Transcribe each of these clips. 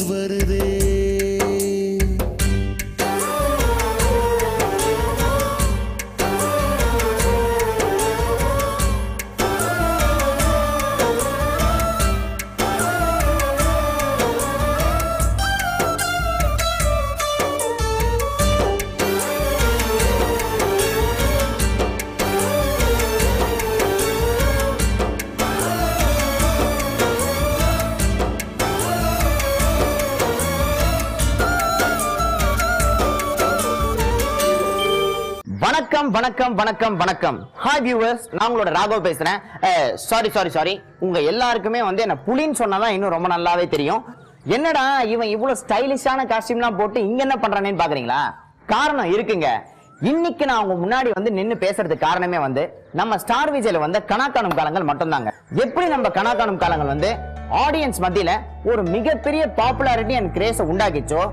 கண்ணீர் வணக்கம் வணக்கம் வணக்கம். ஹாய் வியூவர்ஸ் நான் உங்களோட ராகவ் பேசுறேன். சாரி சாரி சாரி உங்க எல்லாருக்குமே வந்து என்ன புலின்னு சொன்னாதான் இன்னும் ரொம்ப நல்லாவே தெரியும். என்னடா இவன் இவ்வளவு ஸ்டைலிஷான காஸ்டியூம்லாம் போட்டு இங்க என்ன பண்றானேன்னு பாக்குறீங்களா? காரணம் இருக்குங்க. இன்னைக்கு நான் உங்க முன்னாடி வந்து நின்னு பேசுறதுக்கு காரணமே வந்து நம்ம ஸ்டார் விஜய்ல வந்து கணக்காணும் காலங்கள் மட்டும்தாங்க. எப்படி நம்ம கணக்காணும் காலங்கள் வந்து ஆடியன்ஸ் மத்தியில ஒரு மிகப்பெரிய பாப்புலாரிட்டி அண்ட் கிரேஸை உண்டாக்கிச்சோ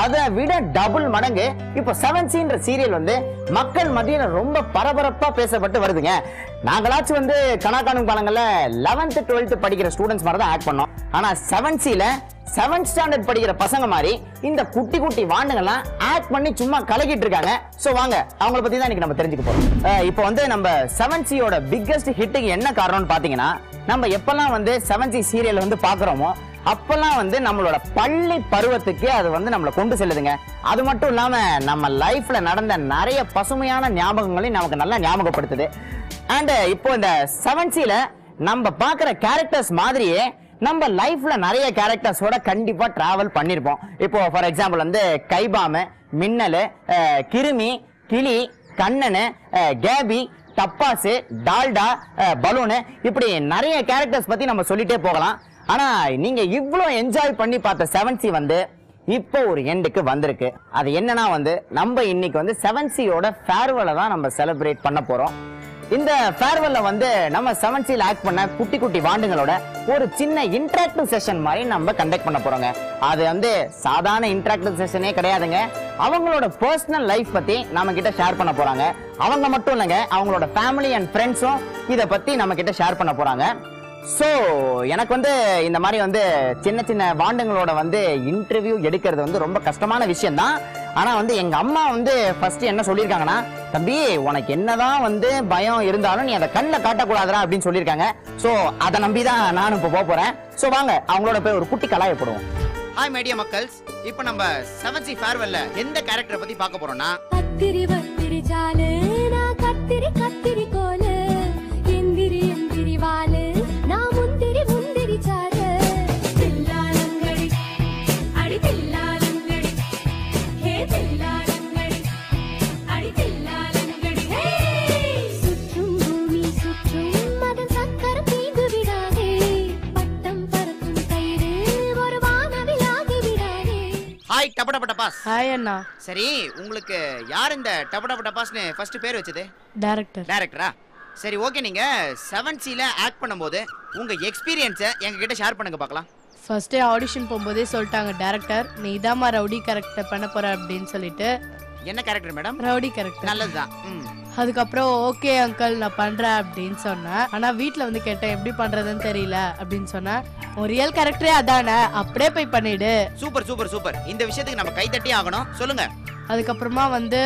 அதை விட டபுள் மடங்கு. இப்போ செவன் சீன்ற சீரியல் வந்து மக்கள் மத்தியில ரொம்ப பரபரப்பா பேசப்பட்டு வருதுங்க. நாங்களாச்சும் வந்து கணக்காணும் காலங்கள்ல லெவன்த் டுவெல்த் படிக்கிற ஸ்டூடெண்ட்ஸ் மாதிரி தான் ஆக்ட் பண்ணோம். ஆனா செவன் சில செவன்த் ஸ்டாண்டர்ட் படிக்கிற பசங்க மாதிரி இந்த குட்டி குட்டி வாண்டுங்கெல்லாம் ஆக்ட் பண்ணி சும்மா கலக்கிட்டு இருக்காங்க. ஸோ வாங்க அவங்கள பத்தி தான் இன்னைக்கு நம்ம தெரிஞ்சுக்க போறோம். இப்போ வந்து நம்ம செவன் சியோட பிக்கஸ்ட் ஹிட்டுக்கு என்ன காரணம்னு பாத்தீங்கன்னா நம்ம எப்பெல்லாம் வந்து செவன் சி சீரியல் வந்து பாக்குறோமோ அப்பெல்லாம் வந்து நம்மளோட பள்ளி பருவத்துக்கு அது வந்து நம்மளை கொண்டு செல்லுதுங்க. அது மட்டும் இல்லாம நம்ம லைஃப்ல நடந்த நிறைய பசுமையான ஞாபகங்களையும் நமக்கு நல்லா ஞாபகப்படுத்துது. அண்ட் இப்போ இந்த செவன்சியில் நம்ம பார்க்குற கேரக்டர்ஸ் மாதிரியே நம்ம லைஃப்ல நிறைய கேரக்டர்ஸோட கண்டிப்பா டிராவல் பண்ணிருப்போம். இப்போ ஃபார் எக்ஸாம்பிள் வந்து கைபாமு மின்னல் கிருமி கிளி கண்ணனு கேபி டப்பாசு டால்டா பலூனு இப்படி நிறைய கேரக்டர்ஸ் பத்தி நம்ம சொல்லிட்டே போகலாம். ஆனா நீங்க இவ்வளோ என்ஜாய் பண்ணி பார்த்த செவன் சி வந்து இப்போ ஒரு எண்டுக்கு வந்திருக்கு. அது என்னன்னா வந்து நம்ம இன்னைக்கு வந்து செவன் சியோட ஃபேர்வெலை தான் நம்ம செலிப்ரேட் பண்ண போறோம். இந்த ஃபேர்வெல்ல வந்து நம்ம செவன் சில ஆக்ட் பண்ண குட்டி குட்டி வாண்டுங்களோட ஒரு சின்ன இன்ட்ராக்டிவ் செஷன் மாதிரி நம்ம கண்டக்ட் பண்ண போறோங்க. அது வந்து சாதாரண இன்ட்ராக்டிவ் செஷனே கிடையாதுங்க. அவங்களோட பர்சனல் லைஃப் பத்தி நம்ம கிட்ட ஷேர் பண்ண போறாங்க. அவங்க மட்டும் இல்லைங்க அவங்களோட ஃபேமிலி அண்ட் ஃப்ரெண்ட்ஸும் இதை பத்தி நம்ம கிட்ட ஷேர் பண்ண போறாங்க. ஸோ எனக்கு வந்து இந்த மாதிரி வந்து சின்ன சின்ன வாண்டுங்களோட வந்து இன்டர்வியூ எடுக்கிறது வந்து ரொம்ப கஷ்டமான விஷயம் தான் ஆனா வந்து எங்க அம்மா வந்து ஃபர்ஸ்ட் என்ன சொல்லியிருக்காங்கன்னா தம்பி உனக்கு என்னதான் வந்து பயம் இருந்தாலும் நீ அதை கண்ணில் காட்டக்கூடாதுடா அப்படின்னு சொல்லியிருக்காங்க. ஸோ அதை நம்பி தான் நானும் இப்போ போக போறேன். ஸோ வாங்க அவங்களோட போய் ஒரு குட்டி கலாய போடுவோம். ஹாய் மீடியா மக்கள்ஸ். இப்போ நம்ம செவன் சி ஃபேர்வெல்ல எந்த கேரக்டரை பத்தி பார்க்க போறோம்னா கத்திரி வத்திரி ஹாய் டபட டபாஸ். ஹாய் அண்ணா. சரி உங்களுக்கு யார் இந்த டபட டபாஸ்னு ஃபர்ஸ்ட் பேர் வச்சது? டைரக்டர் டைரக்டரா சரி ஓகே நீங்க செவன் சில ஆக்ட் பண்ணும்போது உங்க எக்ஸ்பீரியன்ஸை எங்க கிட்ட ஷேர் பண்ணுங்க பார்க்கலாம். ஃபர்ஸ்டே ஆடிஷன் போகும்போதே சொல்லிட்டாங்க டைரக்டர் நீ இதாம்மா ரவுடி கேரக்டர் பண்ண போற அப்படின்னு சொல்லிட்டு. என்ன கேரக்டர் மேடம் ரவுடி கேரக்டர் நல்லதுதான். ம். அதுக்கப்புறம் ஓகே அங்கிள் நான் பண்றேன் அப்படின்னு சொன்னேன் ஆனா வீட்ல வந்து கேட்டேன் எப்படி பண்றதுன்னு தெரியல அப்படின்னு சொன்னேன் உன் ரியல் கேரக்டரே அதானே அப்படியே போய் பண்ணிடு. Super super super. இந்த விஷயத்துக்கு நம்ம கை தட்டி ஆகணும். சொல்லுங்க. அதுக்கப்புறமா வந்து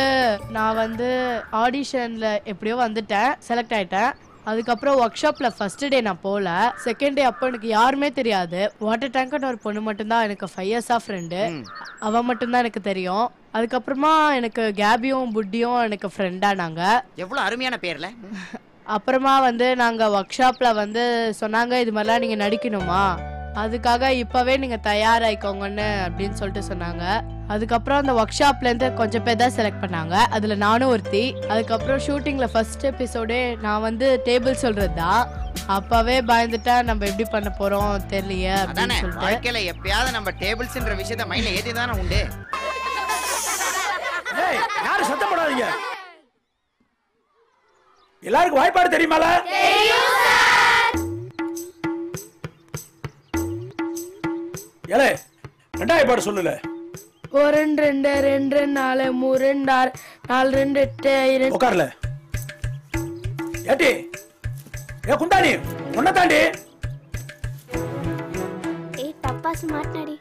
நான் வந்து ஆடிஷன்ல எப்படியோ வந்துட்டேன் செலக்ட் ஆயிட்டேன். அதுக்கப்புறம் ஒர்க் ஷாப்ல ஃபர்ஸ்ட் டே நான் போகல செகண்ட் டே அப்போ எனக்கு யாருமே தெரியாது. வாட்டர் டேங்க்னு ஒரு பொண்ணு மட்டும்தான் எனக்கு ஃபைவ் இயர்ஸா ஃப்ரெண்டு அவ மட்டும்தான் எனக்கு தெரியும். அதுக்கப்புறமா எனக்கு கேபியும் புட்டியும் எனக்கு ஃப்ரெண்டானாங்க எவ்வளவு அருமையான பேர்ல? அப்புறமா வந்து நாங்க ஒர்க் ஷாப்ல வந்து சொன்னாங்க இது மாதிரிலாம் நீங்க நடிக்கணுமா? அதுக்காக இப்பவே நீங்க தயாராயிக்கோங்கன்னு அப்படின்னு சொல்லிட்டு சொன்னாங்க. அதுக்கப்புறம் அந்த ஒர்க் ஷாப்ல இருந்து கொஞ்சம் பேர் தான் செலக்ட் பண்ணாங்க. அதுல நானும் ஒருத்தி. அதுக்கப்புறம் ஷூட்டிங்ல ஃபர்ஸ்ட் எபிசோடே நான் வந்து டேபிள் சொல்றது தான். அப்பவே பயந்துட்டேன் நம்ம எப்படி பண்ண போறோம் தெரியலையே அப்படின்னு சொல்லிட்டு. வாழ்க்கையில எப்பயாவது நம்ம டேபிள்ஸ்ன்ற விஷயத்த மைண்ட்ல ஏத்தி தானே உண்டு. ஏய் யாரும் சத்தம் போடாதீங்க. எல்லாருக்கும் வாய்ப்பாடு தெரியுமால? ஏலே ரெண்டாயிரம் பாடு சொல்லுல. ஒரு ரெண்டு ரெண்டு ரெண்டு ரெண்டு நாலு மூணு ரெண்டு ஆறு நாலு ரெண்டு எட்டு ரெண்டு உட்கார்ல ஏட்டி ஏ குந்தாணி உன்ன தாண்டி. ஏய் டப்பாசு மாட்டினாடி.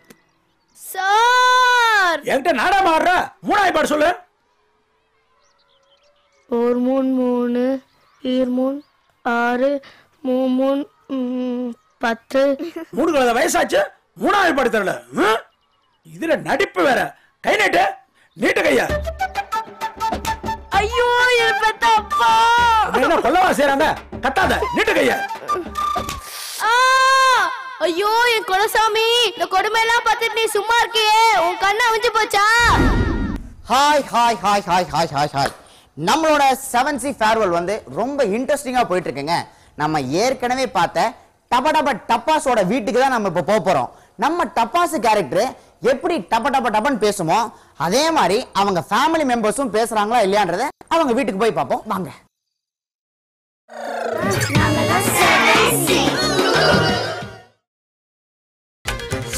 சார்! என்கிட்ட நாடா ஆடுற மூணாயிரம் பாடு சொல்லு. ஒரு மூணு மூணு ஈர் மூணு ஆறு மூணு மூணு ம், பத்து. மூணு கலந்த வயசாச்சு? மூணாயிரம் பாடு தரல ம்? இதுல நடிப்பு வேற. கை நீட்டு நீட்டு கையா. ஐயோ என் பெத்த அப்பா என்ன கொல்லவா செய்றாங்க? கத்தாத நீட்டு கையா. ஆ! ஐயோ என் குலசாமி இந்த கொடுமையெல்லாம் பார்த்துட்டு நீ சும்மா இருக்கியே. உன் கண்ணு அவிஞ்சு போச்சா? Hi hi hi hi hi hi hi நம்மளோட செவன் சி ஃபேர்வெல் வந்து ரொம்ப இன்ட்ரெஸ்டிங்காக போயிட்டு இருக்குங்க. நம்ம ஏற்கனவே பார்த்த டப டப டப்பாஸோட வீட்டுக்கு தான் நம்ம இப்போ போக போகிறோம் நம்ம டப்பாஸ் கேரக்டர் எப்படி டப டப டபன்னு பேசுமோ அதே மாதிரி அவங்க ஃபேமிலி மெம்பர்ஸும் பேசுறாங்களா இல்லையான்றத அவங்க வீட்டுக்கு போய் பார்ப்போம். வாங்க.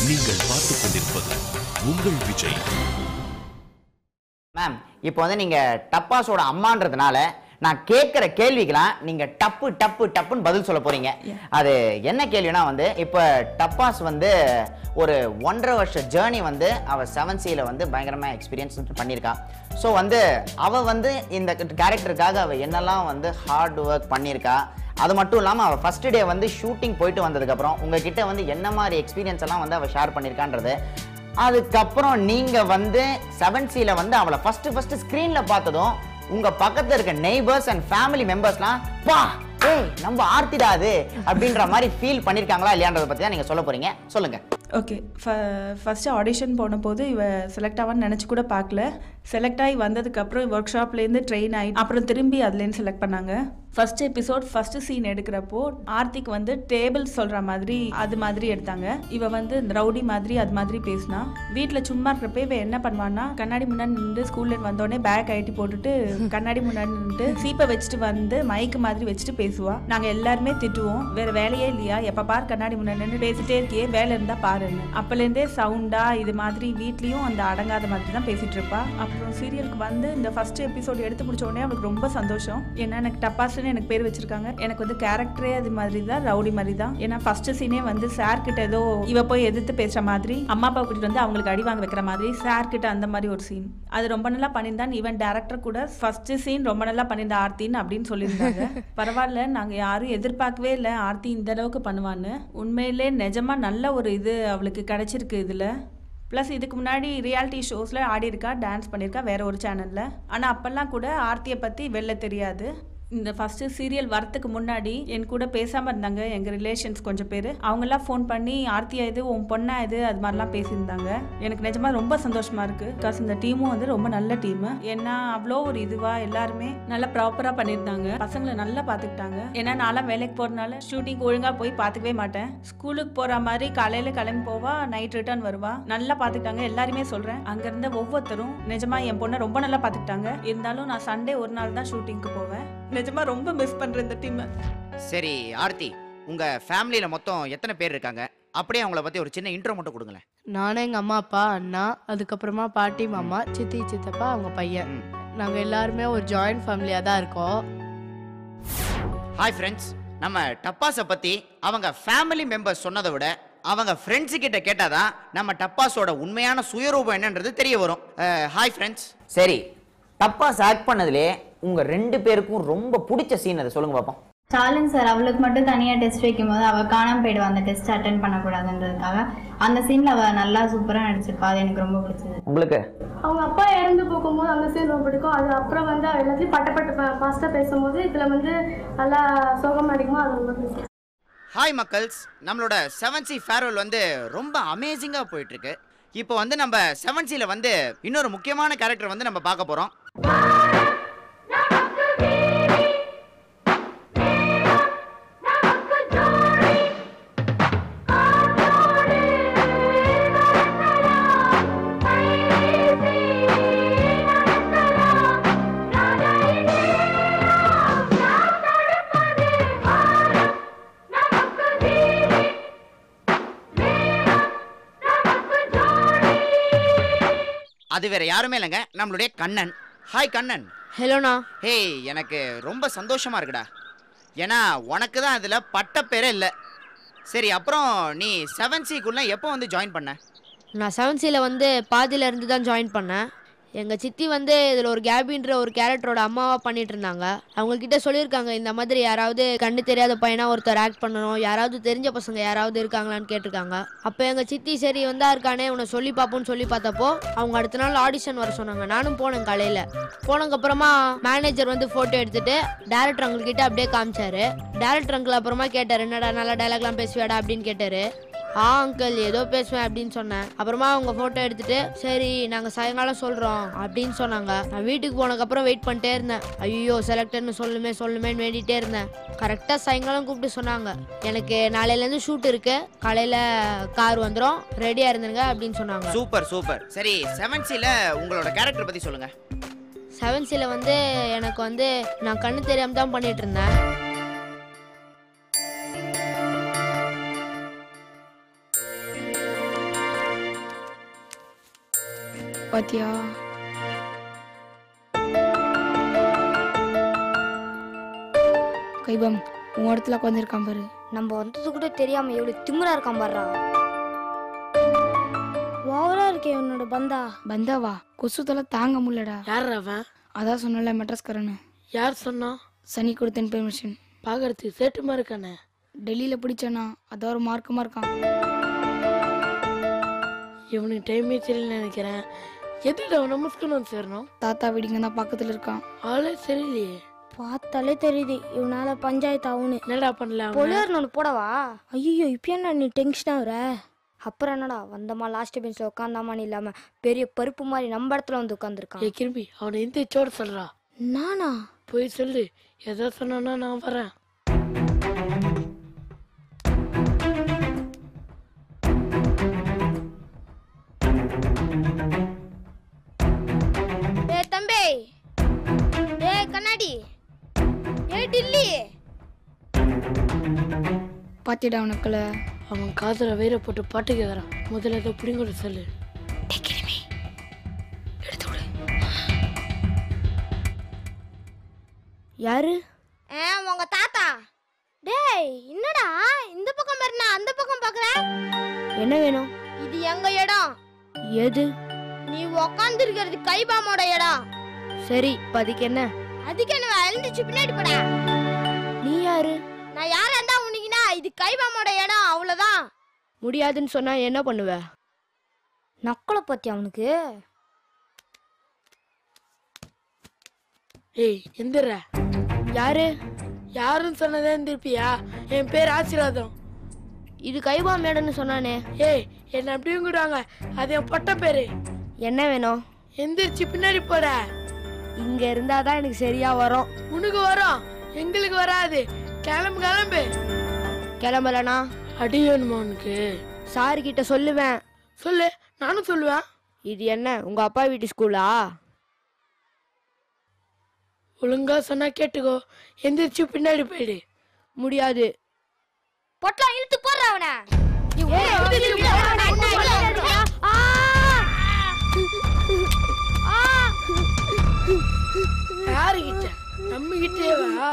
நீங்கள் பார்த்துக் கொண்டிருப்பது உங்கள் விஜய். மேம் இப்போ வந்து நீங்க டப்பாஸோட அம்மான்றதுனால நான் கேட்குற கேள்விக்கெல்லாம் நீங்க டப்பு டப்பு டப்புன்னு பதில் சொல்ல போறீங்க. அது என்ன கேள்வினா வந்து இப்போ டப்பாஸ் வந்து ஒரு ஒன்றரை வருஷ ஜேர்னி வந்து அவ செவன் சியில் வந்து பயங்கரமாக எக்ஸ்பீரியன்ஸ் பண்ணியிருக்கா. ஸோ வந்து அவ வந்து இந்த கேரக்டருக்காக அவ என்னெல்லாம் வந்து ஹார்ட் ஒர்க் பண்ணியிருக்கா. அது மட்டும் இல்லாமல் அவள் ஃபர்ஸ்ட் டே வந்து ஷூட்டிங் போயிட்டு வந்ததுக்கப்புறம் உங்ககிட்ட வந்து என்ன மாதிரி எக்ஸ்பீரியன்ஸ் எல்லாம் வந்து அவள் ஷேர் பண்ணியிருக்கான்றது. அதுக்கப்புறம் நீங்கள் வந்து செவன் சியில் வந்து அவளை ஃபர்ஸ்ட் ஃபர்ஸ்ட் ஸ்க்ரீனில் பார்த்ததும் உங்கள் பக்கத்தில் இருக்க நெய்பர்ஸ் அண்ட் ஃபேமிலி மெம்பர்ஸ்லாம் பா ஏய் நம்ம ஆர்த்திடாது அப்படின்ற மாதிரி ஃபீல் பண்ணியிருக்காங்களா இல்லையான்றதை பற்றி தான் நீங்கள் சொல்ல போகிறீங்க சொல்லுங்கள் ஓகே ஃபஸ்ட்டு ஆடிஷன் போனபோது இவ செலக்ட் ஆவான்னு நினச்சி கூட பார்க்கல. செலக்ட் ஆகி வந்ததுக்கப்புறம் ஒர்க் ஷாப்லேருந்து ட்ரெயின் ஆகி அப்புறம் திரும்பி அதுலேருந்து செலக்ட் பண்ணாங்க. ஃபர்ஸ்ட் எபிசோட் ஃபர்ஸ்ட் சீன் எடுக்கிறப்போ ஆர்த்திக் வந்து டேபிள் சொல்கிற மாதிரி அது மாதிரி எடுத்தாங்க. இவ வந்து ரவுடி மாதிரி அது மாதிரி பேசினா. வீட்டில் சும்மா இருக்கிறப்ப இவ என்ன பண்ணுவான்னா கண்ணாடி முன்னாடி நின்று ஸ்கூல்ல வந்தோடனே பேக் ஐட்டி போட்டுட்டு கண்ணாடி முன்னாடி நின்றுட்டு சீப்பை வச்சுட்டு வந்து மைக்கு மாதிரி வச்சுட்டு பேசுவா. நாங்கள் எல்லாருமே திட்டுவோம். வேற வேலையே இல்லையா? எப்போ பார் கண்ணாடி முன்னாடி நின்று பேசிட்டே இருக்கியே வேலை இருந்தால் இருந்தா பாருன்னு அப்பலேருந்தே சவுண்டா இது மாதிரி வீட்லயும் அந்த அடங்காத மாதிரி தான் பேசிட்டு இருப்பா. அப்புறம் சீரியலுக்கு வந்து இந்த ஃபர்ஸ்ட் எபிசோட் எடுத்து முடிச்ச உடனே அவளுக்கு ரொம்ப சந்தோஷம். ஏன்னா எனக்கு டப்பாஸ்னு எனக்கு பேர் வச்சிருக்காங்க. எனக்கு வந்து கேரக்டரே அது மாதிரி தான் ரவுடி மாதிரி தான். ஏன்னா ஃபர்ஸ்ட் சீனே வந்து சார் கிட்ட ஏதோ இவ போய் எதிர்த்து பேசுற மாதிரி அம்மா அப்பா கூட்டிட்டு வந்து அவங்களுக்கு அடி வாங்க வைக்கிற மாதிரி சார் கிட்ட அந்த மாதிரி ஒரு சீன் அது ரொம்ப நல்லா பண்ணியிருந்தான். ஈவன் டேரக்டர் கூட ஃபர்ஸ்ட் சீன் ரொம்ப நல்லா பண்ணியிருந்தா ஆர்த்தின்னு அப்படின்னு சொல்லியிருந்தாங்க. பரவாயில்ல நாங்க யாரும் எதிர்பார்க்கவே இல்லை ஆர்த்தி இந்த அளவுக்கு பண்ணுவான்னு. உண்மையிலே நிஜமா நல்ல ஒரு இது அவளுக்கு கிடச்சிருக்கு இதில். ப்ளஸ் இதுக்கு முன்னாடி ரியாலிட்டி ஷோஸில் ஆடியிருக்கா டான்ஸ் பண்ணியிருக்கா வேறு ஒரு சேனலில் ஆனால் அப்போல்லாம் கூட ஆர்த்தியை பற்றி வெளில தெரியாது. இந்த ஃபஸ்ட்டு சீரியல் வரத்துக்கு முன்னாடி என் கூட பேசாமல் இருந்தாங்க. எங்கள் ரிலேஷன்ஸ் கொஞ்சம் பேர். அவங்கெல்லாம் ஃபோன் பண்ணி ஆர்த்தியா இது உன் பொண்ணா இது? அது மாதிரிலாம் பேசியிருந்தாங்க. எனக்கு நிஜமாக ரொம்ப சந்தோஷமாக இருக்குது பிகாஸ் இந்த டீமும் வந்து ரொம்ப நல்ல டீமு ஏன்னா அவ்வளோ ஒரு இதுவாக எல்லாருமே நல்லா ப்ராப்பராக பண்ணியிருந்தாங்க. பசங்களை நல்லா பார்த்துக்கிட்டாங்க ஏன்னா நான்லாம் வேலைக்கு போகிறனால ஷூட்டிங் ஒழுங்காக போய் பார்த்துக்கவே மாட்டேன். ஸ்கூலுக்கு போகிற மாதிரி காலையில் கிளம்பி போவா நைட் ரிட்டர்ன் வருவா. நல்லா பார்த்துக்கிட்டாங்க எல்லாருமே சொல்கிறேன் அங்கேருந்து ஒவ்வொருத்தரும் நிஜமாக என் பொண்ணை ரொம்ப நல்லா பார்த்துக்கிட்டாங்க இருந்தாலும் நான் சண்டே ஒரு நாள் தான் ஷூட்டிங்க்கு போவேன். நிஜமாக ரொம்ப மிஸ் பண்ணுறேன் இந்த டீமை சரி ஆர்த்தி உங்க ஃபேமிலியில மொத்தம் எத்தனை பேர் இருக்காங்க? அப்படியே அவங்கள பத்தி ஒரு சின்ன இன்ட்ரோ மட்டும் கொடுங்களேன். நானும் எங்க அம்மா அப்பா அண்ணா அதுக்கப்புறமா பாட்டி மாமா சித்தி சித்தப்பா அவங்க பையன். நாங்க எல்லாருமே ஒரு ஜாயிண்ட் ஃபேமிலியா தான் இருக்கோம். ஹாய் ஃப்ரெண்ட்ஸ் நம்ம டப்பாஸை பத்தி அவங்க ஃபேமிலி மெம்பர்ஸ் சொன்னதை விட அவங்க ஃப்ரெண்ட்ஸு கிட்ட கேட்டாதான் நம்ம டப்பாஸோட உண்மையான சுயரூபம் என்னன்றது தெரிய வரும். ஹாய் ஃப்ரெண்ட்ஸ் சரி டப்பாஸ் ஆக்ட் பண்ணதுலே உங்க ரெண்டு பேருக்கும் ரொம்ப பிடிச்ச சீன் அதை சொல்லுங்க பாப்போம். ஸ்டாலின் சார் அவளுக்கு மட்டும் தனியாக டெஸ்ட் வைக்கும்போது அவள் காணாம போயிடுவா அந்த டெஸ்ட் அட்டன் பண்ணக்கூடாதுன்றதுக்காக. அந்த சீனில் அவள் நல்லா சூப்பராக நடிச்சிருப்பா அது எனக்கு ரொம்ப பிடிச்சது. உங்களுக்கு? அவங்க அப்பா இறந்து போகும்போது அந்த சீன் ரொம்ப பிடிக்கும். அது அப்புறம் வந்து அவ எல்லாத்தையும் பட்ட பட்டு ஃபாஸ்ட்டாக பேசும்போது இதில் வந்து நல்லா சோகம் அடிக்குமோ அது ரொம்ப பிடிக்கும். ஹாய் மக்கள்ஸ். நம்மளோட செவன் சி ஃபேர்வெல் வந்து ரொம்ப அமேசிங்காக போயிட்டு இருக்கு இப்போ வந்து நம்ம செவன் சியில் வந்து இன்னொரு முக்கியமான கேரக்டர் வந்து நம்ம பார்க்க போகிறோம் அது வேற யாருமே இல்லைங்க. நம்மளுடைய கண்ணன். ஹாய் கண்ணன். ஹலோண்ணா. ஹேய் எனக்கு ரொம்ப சந்தோஷமா இருக்குடா. ஏன்னா உனக்கு தான் அதில் பட்ட பேரே இல்லை. சரி அப்புறம் நீ செவன் சிக்குள்ள எப்போ வந்து ஜாயின் பண்ண? நான் செவன் சியில் வந்து பாதியில இருந்து தான் ஜாயின் பண்ணேன். எங்கள் சித்தி வந்து இதில் ஒரு கேபின்ற ஒரு கேரக்டரோட அம்மாவாக பண்ணிட்டு இருந்தாங்க அவங்கக்கிட்ட சொல்லியிருக்காங்க இந்த மாதிரி யாராவது கண்ணு தெரியாத பையனா ஒருத்தர் ஆக்ட் பண்ணணும் யாராவது தெரிஞ்ச பசங்க யாராவது இருக்காங்களான்னு கேட்டிருக்காங்க. அப்போ எங்கள் சித்தி சரி வந்தா இருக்கானே உன்னை சொல்லி பார்ப்போம்னு சொல்லி பார்த்தப்போ அவங்க அடுத்த நாள் ஆடிஷன் வர சொன்னாங்க. நானும் போனேன் காலையில். போனதுக்கப்புறமா மேனேஜர் வந்து ஃபோட்டோ எடுத்துட்டு டேரக்டர் அவங்கக்கிட்ட அப்படியே காமிச்சாரு. டேரக்டர் அங்கிள் அப்புறமா கேட்டார் என்னடா நல்லா டைலாக்லாம் பேசுவாடா அப்படின்னு கேட்டாரு. ஆ அங்கிள் ஏதோ பேசுவேன் அப்படின்னு சொன்னேன். அப்புறமா அவங்க ஃபோட்டோ எடுத்துட்டு சரி நாங்கள் சாயங்காலம் சொல்கிறோம் அப்படின்னு சொன்னாங்க. நான் வீட்டுக்கு போனதுக்கப்புறம் வெயிட் பண்ணிட்டே இருந்தேன். ஐயோ செலக்டர்னு சொல்லுமே சொல்லுமேன்னு வேண்டிகிட்டே இருந்தேன். கரெக்டாக சாயங்காலம் கூப்பிட்டு சொன்னாங்க. எனக்கு நாளையிலேருந்து ஷூட் இருக்கு. காலையில் கார் வந்துடும் ரெடியாக இருந்துருங்க அப்படின்னு சொன்னாங்க. Super super. சரி செவன் சியில் உங்களோட கேரக்டர் பற்றி சொல்லுங்க. செவன் சில வந்து எனக்கு வந்து நான் கண்ணு தெரியாம தான் பண்ணிட்டு இருந்தேன். பாத்தியா? கைபம் உன் இடத்துல உட்காந்துருக்கான் பாரு. நம்ம வந்தது கூட தெரியாம எவ்வளவு திமிரா இருக்கான் பாடுறா ஓவரா இருக்கே உன்னோட பந்தா. பந்தாவா? கொசு தலை தாங்க முடியலடா. யார் அவன் அதான் சொன்னல மெட்ராஸ்காரனு யார் சொன்னா? சனி கொடுத்த இன்ஃபர்மேஷன் பார்க்கறதுக்கு சேட்டுமா இருக்கானே. டெல்லியில பிடிச்சானா? அதான் ஒரு மார்க்கமா இருக்கான் இவனுக்கு டைமே தெரியல நினைக்கிறேன். எதுக்கு அவன் நமஸ்காரம் சேரணும்? தாத்தா வீடிங்க தான் பக்கத்துல இருக்கான். ஆளே சரியில்லையே பார்த்தாலே தெரியுது இவனால பஞ்சாயத்து ஆகுன்னு என்னடா பண்ணல? பொலியர் ஒன்று போடவா? ஐயோ இப்போ என்ன நீ டென்ஷன் ஆகுற அப்புறம் என்னடா வந்தமா லாஸ்ட் பெஞ்சில் உட்காந்தாமான்னு இல்லாம? பெரிய பருப்பு மாதிரி நம்ம இடத்துல வந்து உட்காந்துருக்கான் ஏய் கிரும்பி அவனை எந்த சோட சொல்றா. நானா? போய் சொல்லு எதோ சொன்னானா நான் வரேன். கண்ணாடி. ஏய் டில்லி. பாத்தியடா உனக்குல. அவன் காதுல வயிற போட்டு பாட்டு கேக்குறான் முதல்ல ஏதோ பிடிங்கோட சொல்லு. யாரு? ஏ உங்க தாத்தா. டேய் என்னடா? இந்த பக்கம் பாரு நான் அந்த பக்கம் பார்க்கறேன் என்ன வேணும்? இது எங்க இடம்? எது? நீ உக்காந்து இருக்கிறது கைபாமோட இடம். சரி பதிக்கு என்ன? அதுக்கு என்ன எழுந்துச்சு பின்னாடி போடா. நீ யாரு? நான் யாரா இருந்தா உனக்குனா இது கைபாமோட இடம் அவ்வளவுதான். முடியாதுன்னு சொன்னா என்ன பண்ணுவ? நக்கலை பத்தி அவனுக்கு? ஏய் எந்திர யாரு? யாருன்னு சொன்னதே எந்திருப்பியா? என் பேர் ஆசீர்வாதம். இது கைபா மேடன்னு சொன்னானே. ஏய் என்ன அப்படியும் கூடாங்க. அது என் பட்ட பேரு. என்ன வேணும்? எந்திரிச்சு பின்னாடி போற இங்க இருந்தாதான் எனக்கு சரியா வரும். உனக்கு வரும். எங்களுக்கு வராது. கிளம்பு கிளம்பு. கிளம்பலனா அடி வேணுமா உனக்கு? சார் கிட்ட சொல்லுவேன். சொல்லு. நானும் சொல்லுவேன். இது என்ன உங்க அப்பா வீட்டு ஸ்கூலா? ஒழுங்கா சொன்னா கேட்டுக்கோ. எந்திரிச்சு பின்னாடி போயிடு. முடியாது. பொட்டலாம் இழுத்து போடுற அவனை. நம்ம கிட்டேவா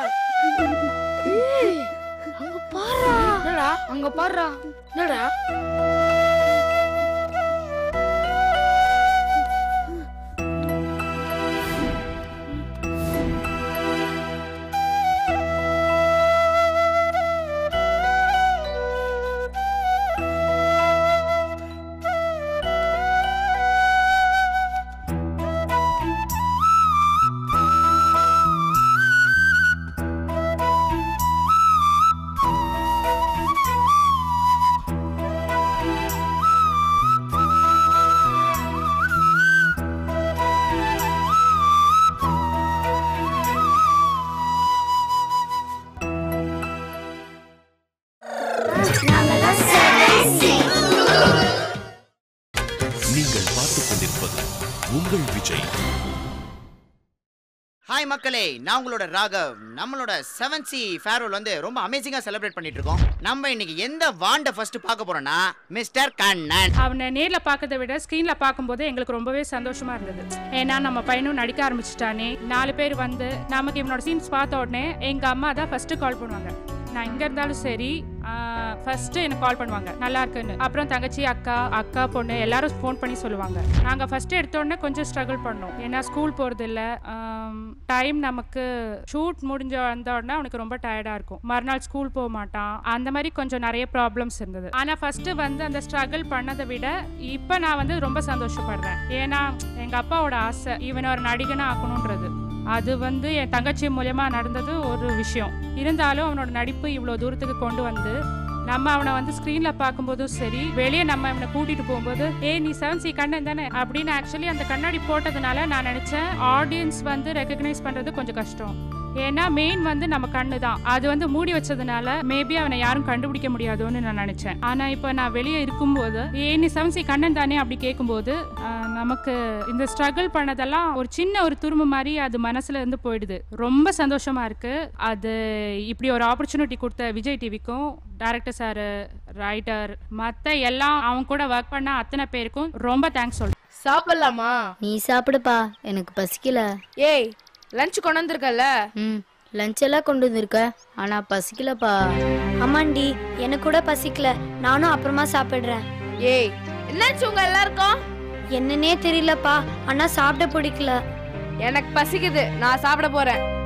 அங்க பாருடா என்னடா? அங்க பாருடா என்னடா? ஹாய் மக்களே நான் உங்களோட ராகவ். நம்மளோட செவன் சி ஃபேர்வெல் வந்து ரொம்ப அமேசிங்கா செலிப்ரேட் பண்ணிட்டு இருக்கோம். நம்ம இன்னைக்கு எந்த வாண்ட ஃபர்ஸ்ட் பார்க்க போறோம்னா மிஸ்டர் கண்ணன். அவனை நேர்ல பார்க்கறத விட ஸ்க்ரீன்ல பார்க்கும்போது எங்களுக்கு ரொம்பவே சந்தோஷமா இருந்தது. ஏன்னா நம்ம பையனும் நடிக்க ஆரம்பிச்சிட்டானே. நாலு பேர் வந்து நமக்கு இவனோட சீன்ஸ் பார்த்த உடனே எங்க அம்மா தான் ஃபர்ஸ்ட் கால் பண்ணுவாங்க. நான் எங்க இருந்தாலும் சரி ஃபர்ஸ்ட் எனக்கு கால் பண்ணுவாங்க. நல்லா இருக்குன்னு. அப்புறம் தங்கச்சி அக்கா அக்கா பொண்ணு எல்லாரும் ஃபோன் பண்ணி சொல்லுவாங்க. நாங்க ஃபர்ஸ்ட் எடுத்த உடனே கொஞ்சம் ஸ்ட்ரகிள் பண்ணோம். ஏன்னா ஸ்கூல் போறது இல்லை டைம் நமக்கு ஷூட் முடிஞ்ச வந்தோடனே அவனுக்கு ரொம்ப டயர்டா இருக்கும். மறுநாள் ஸ்கூல் போக மாட்டான். அந்த மாதிரி கொஞ்சம் நிறைய ப்ராப்ளம்ஸ் இருந்தது. ஆனா ஃபர்ஸ்ட் வந்து அந்த ஸ்ட்ரகிள் பண்ணதை விட இப்போ நான் வந்து ரொம்ப சந்தோஷப்படுறேன். ஏன்னா எங்க அப்பாவோட ஆசை இவனை ஒரு நடிகனா ஆக்கணுன்றது. அது வந்து என் தங்கச்சி மூலயமா நடந்தது ஒரு விஷயம். இருந்தாலும் அவனோட நடிப்பு இவ்வளோ தூரத்துக்கு கொண்டு வந்து நம்ம அவனை வந்து ஸ்க்ரீனில் பார்க்கும்போதும் சரி வெளியே நம்ம அவனை கூட்டிட்டு போகும்போது ஏ நீ செவன் சி கண்ணன் தானே? அப்படின்னு ஆக்சுவலி அந்த கண்ணாடி போட்டதுனால நான் நினைச்சேன் ஆடியன்ஸ் வந்து ரெக்கக்னைஸ் பண்றது கொஞ்சம் கஷ்டம். ஏன்னா மெயின் வந்து நம்ம கண்ணு தான் அது வந்து மூடி வச்சதுனால மேபி அவனை யாரும் கண்டுபிடிக்க முடியாதோன்னு நான் நினைச்சேன். ஆனா இப்போ நான் வெளியே இருக்கும்போது ஏ நீ செவன் சி கண்ணன் தானே அப்படி கேட்கும்போது நமக்கு இந்த ஸ்ட்ரகிள் பண்ணதெல்லாம் ஒரு சின்ன ஒரு துரும்பு மாதிரி அது மனசுல இருந்து போயிடுது. ரொம்ப சந்தோஷமா இருக்கு. அது இப்படி ஒரு ஆப்பர்ச்சுனிட்டி கொடுத்த விஜய் டிவிக்கும் டேரக்டர் சார் ரைட்டர் மற்ற எல்லாம் அவங்க கூட ஒர்க் பண்ண அத்தனை பேருக்கும் ரொம்ப தேங்க்ஸ் சொல்றேன். சாப்பிடலாமா? நீ சாப்பிடுப்பா. எனக்கு பசிக்கல. ஏய் லஞ்ச் கொண்டு வந்திருக்கல ம் லஞ்ச் எல்லாம் கொண்டு வந்திருக்க. ஆனா பசிக்கலப்பா. ஆமாண்டி எனக்கு கூட பசிக்கல. நானும் அப்புறமா சாப்பிடுறேன். ஏய் என்னாச்சு உங்க எல்லாருக்கும்? என்னன்னே தெரியலப்பா. ஆனா சாப்பிட பிடிக்கல. எனக்கு பசிக்குது. நான் சாப்பிட போறேன்.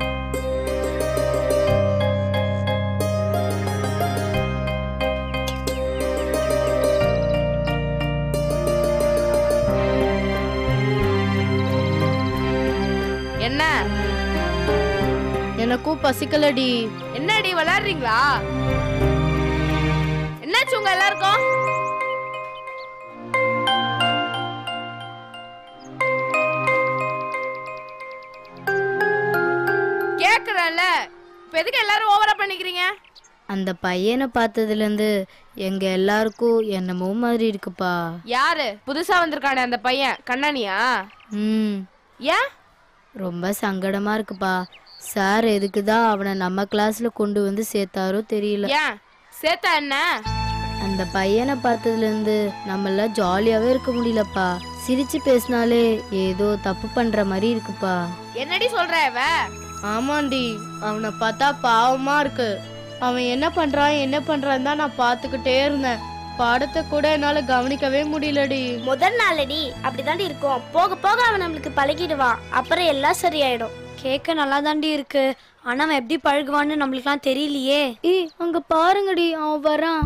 எனக்கும் பசிக்கலடி. என்னடி விளையாடுறீங்களா? என்னாச்சு உங்க எல்லாருக்கும்? கேக்குறேன்ல. இப்ப எதுக்கு எல்லாரும் ஓவரா பண்ணிக்கிறீங்க? அந்த பையனை பார்த்ததுல இருந்து எங்க எல்லாருக்கும் என்னமோ மாதிரி இருக்குப்பா. யாரு? புதுசா வந்திருக்கானே அந்த பையன். கண்ணனியா? ம். ஏன்? ரொம்ப சங்கடமா இருக்குப்பா. சார் எதுக்கு தான் அவனை நம்ம கிளாஸ்ல கொண்டு வந்து சேர்த்தாரோ தெரியல. ஏன் சேத்தா என்ன? அந்த பையனை பார்த்ததுல இருந்து நம்மள ஜாலியாவே இருக்க முடியலப்பா. சிரிச்சு பேசினாலே ஏதோ தப்பு பண்ற மாதிரி இருக்குப்பா. என்னடி சொல்ற இவ? ஆமாண்டி அவனை பார்த்தா பாவமா இருக்கு. அவன் என்ன பண்றான் என்ன பண்றான் தான் நான் பார்த்துக்கிட்டே இருந்தேன். பாடத்தை கூட என்னால கவனிக்கவே முடியலடி. முதல் நாளடி அப்படிதாண்டி இருக்கும். போக போக அவன் நம்மளுக்கு பழகிடுவான். அப்புறம் எல்லாம் சரியாயிடும். கேட்க நல்லா தாண்டி இருக்கு. ஆனா அவன் எப்படி பழகுவான்னு நம்மளுக்குலாம் தெரியலையே. ஏய் அங்க பாருங்கடி அவன் வரான்.